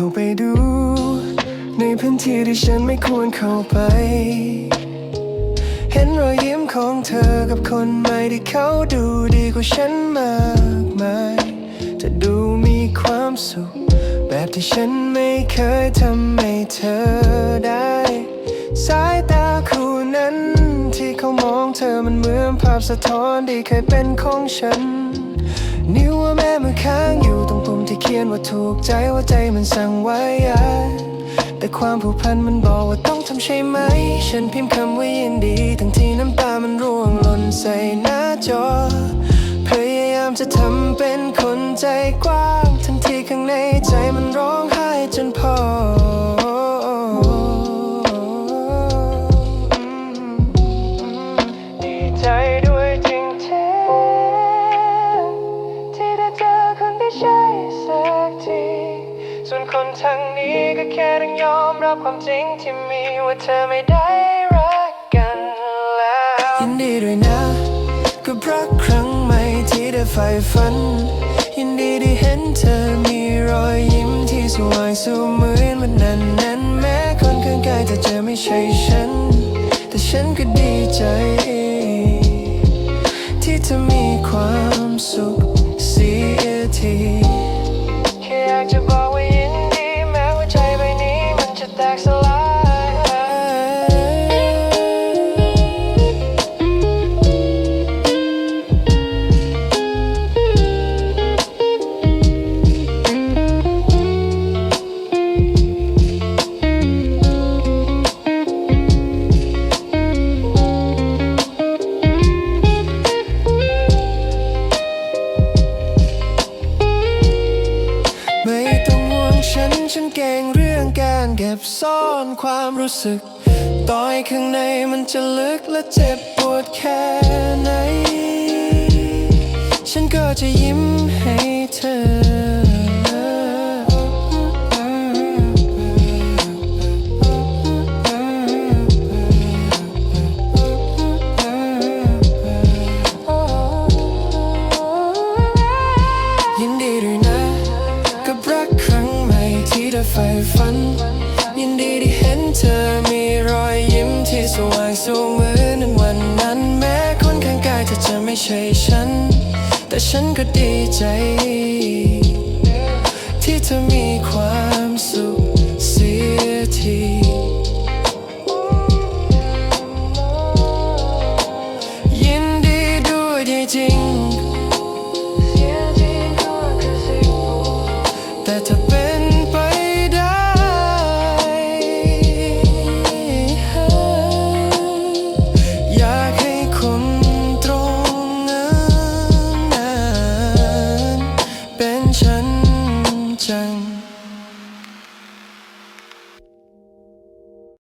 เข้าไปดู ในพื้นที่ที่ฉันไม่ควรเข้าไป เห็นรอยยิ้มของเธอกับคนใหม่ที่เขาดูดีกว่าฉันมากมายเธอดูมีความสุข แบบที่ฉันไม่เคยทำให้เธอได้ สายตาคู่นั้น ที่เขามองเธอมันเหมือนภาพสะท้อนที่เคยเป็นของฉัน นิ้วว่าแม่มือค้างอยู่ตรงปุ่มที่เขียนว่าถูกใจว่าใจมันสั่งไว้อะแต่ความผูกพันมันบอกว่าต้องทำใช่ไหม ฉันพิมพ์คำว่ายินดี ทั้งที่น้ำตามันร่วงหล่นใส่หน้าจอ พยายามจะทำเป็นคนใจกว้าง ทั้งที่ข้างในใจมันร้องไห้จนพอดีใจ สักที ส่วนคนทางนี้ก็แค่ต้องยอมรับความจริงที่มีว่าเธอไม่ได้รักกันแล้วยินดีด้วยนะกับรักครั้งใหม่ที่ได้ใฝ่ฝัน ยินดีที่เห็นเธอมีรอยยิ้มที่สว่างสูเหมือนวันนั้นนั้นแม้คนข้างกายเธอจะไม่ใช่ฉัน แต่ฉันก็ดีใจ ที่เธอมีความสุขเสียที แค่อ เก็บซ่อนความรู้สึก ต่อยข้างในมันจะลึกและเจ็บปวดแค่ไหน ฉันก็จะยิ้มให้เธอยินดีด้วยนะ กับรักครั้งใหม่ที่ได้ใฝ่ฝัน ไม่ใช่ฉัน แต่ฉันก็ดีใจ ที่เธอมีความ